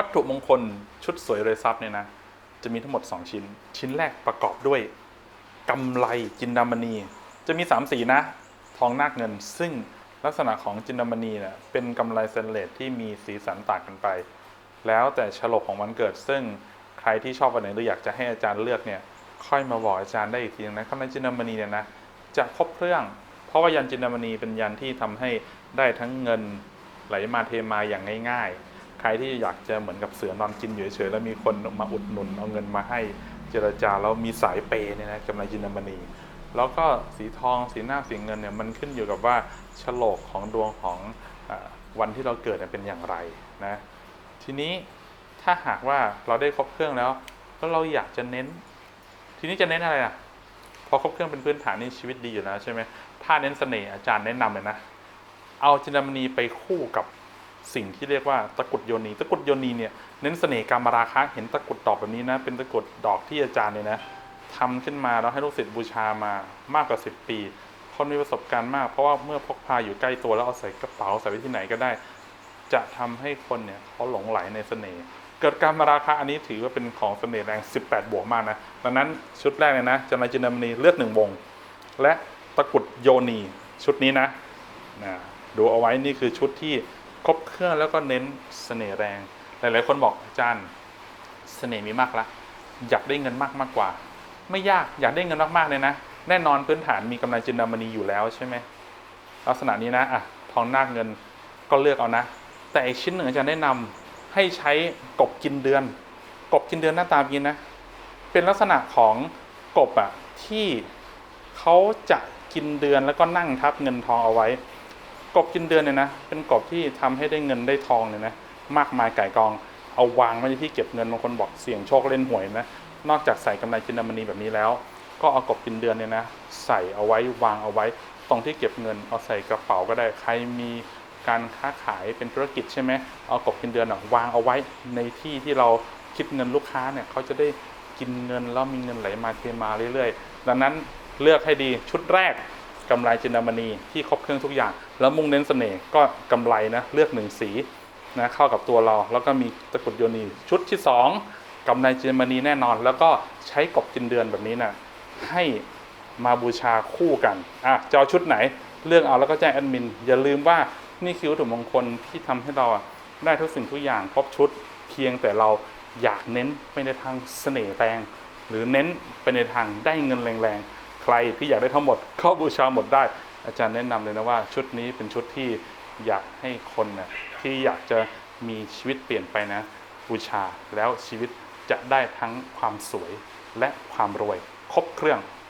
วัตถุมงคลชุดสวยเรยทรัพย์เนี่ยนะจะมีทั้งหมด 2 ชิ้น ชิ้นแรกประกอบด้วยกำไลจินดามณี จะมี 3 สีนะ ทองนาคเงิน ซึ่งลักษณะของจินดามณีเนี่ยเป็นกำไลสแตนเลสที่มีสีสันต่างกันไป แล้วแต่ฉลกของวันเกิด ซึ่งใครที่ชอบวันไหนหรืออยากจะให้อาจารย์เลือกเนี่ยค่อยมาบอกอาจารย์ได้อีกทีนึงนะกำไลจินดามณีเนี่ยนะจะครบเครื่อง เพราะว่ายันจินดามณีเป็นยันที่ทำให้ได้ทั้งเงินไหลมาเทมาอย่างง่ายๆ ใครที่อยากจะเหมือนกับเสือนอนกินอยู่เฉยๆแล้วมีคนมาอุดหนุนเอาเงินมาให้เจรจาแล้วมีสายเปย์เนี่ยนะกำไรจินดามณีแล้วก็สีทองสีหน้าสีเงินเนี่ยมันขึ้นอยู่กับว่าฉลกของดวงของอวันที่เราเกิดเนี่ยเป็นอย่างไรนะทีนี้ถ้าหากว่าเราได้ครบเครื่องแล้วแล้วเราอยากจะเน้น ทีนี้จะเน้นอะไรอะพอครบเครื่องเป็นพื้นฐานนี่ชีวิตดีอยู่แล้วใช่ไหมถ้าเน้นเสน่ห์อาจารย์แนะนำเลยนะเอาจินดามณีไปคู่กับ สิ่งที่เรียกว่าตะกุดโยนีตะกุดโยนีเนี่ยเน้นเสน่ห์การมาราคะเห็นตะกุดดอกแบบนี้นะ เป็นตะกุดดอกที่อาจารย์เนี่ยนะทำขึ้นมาแล้วให้ลูกศิษย์บูชามามากกว่า 10 ปีคนมีประสบการณ์มากเพราะว่าเมื่อพกพาอยู่ใกล้ตัวแล้วเอาใส่กระเป๋าใส่ไว้ที่ไหนก็ได้ จะทำให้คนเนี่ยเขาหลงไหลในเสน่ห์เกิดการมาราคะอันนี้ถือว่าเป็นของเสน่ห์แรง 18 บวกมากนะดังนั้นชุดแรกเลยนะจันทร์จินดามณีเลือกหนึ่งวง และตะกุดโยนีชุดนี้นะนะดูเอาไว้นี่คือชุดที่ ครบเครื่องแล้วก็เน้นเสน่ห์แรง หลาย ๆ คนบอกอาจารย์เสน่ห์มีมากละอยากได้เงินมากมากกว่า ไม่ยากอยากได้เงินมาก ๆ เลยนะ แน่นอนพื้นฐานมีกำไรจินดามณีอยู่แล้วใช่ไหมลักษณะนี้นะอะทองนาคเงินก็เลือกเอานะ แต่อีกชิ้นหนึ่งอาจารย์แนะนำให้ใช้กบกินเดือน กบกินเดือนหน้าตาแบบนี้นะ เป็นลักษณะของกบอะที่เขาจะกินเดือนแล้วก็นั่งทับเงินทองเอาไว้ กบกินเดือนเนี่ยนะ เป็นกบที่ทำให้ได้เงินได้ทองเนี่ยนะ มากมายไก่ายกอง เอาวางไว้ในที่เก็บเงินบางคนบอกเสี่ยงโชคเล่นหวยนะ นอกจากใส่กำไรจินดามณีแบบนี้แล้ว ก็เอากบกินเดือนเนี่ยนะ ใส่เอาไว้วางเอาไว้ ตรงที่เก็บเงิน เอาใส่กระเป๋าก็ได้ ใครมีการค้าขายเป็นธุรกิจใช่ไหมเอากบกินเดือนอะวางเอาไว้ในที่ที่เราคิดเงินลูกค้าเนี่ยเขาจะได้กินเงินแล้วมีเงินไหลมาเทมาเรื่อยๆ ดังนั้นเลือกให้ดีชุดแรก กำไรจินดามณีที่ครบเครื่องทุกอย่าง แล้วมุ่งเน้นเสน่ห์ก็กำไรนะเลือกหนึ่งสีนะเข้ากับตัวเรา แล้วก็มีตะกุดโยนีชุดที่สองกำไรจินดามณีแน่นอน แล้วก็ใช้กบกินเดือนแบบนี้นะให้มาบูชาคู่กันอะจะเอาชุดไหนเลือกเอาแล้วก็แจ้งแอดมิน อย่าลืมว่านี่คือวัตถุมงคลที่ทำให้เราได้ทุกสิ่งทุกอย่างครบชุดเพียงแต่เราอยากเน้นไปในทางเสน่ห์แรง หรือเน้นไปในทางได้เงินแรงๆ ใครที่อยากได้ทั้งหมดก็บูชาหมดได้ อาจารย์แนะนำเลยนะว่า ชุดนี้เป็นชุดที่อยากให้คนนะที่อยากจะมีชีวิตเปลี่ยนไปนะ บูชาแล้วชีวิตจะได้ทั้งความสวยและความรวย ครบเครื่อง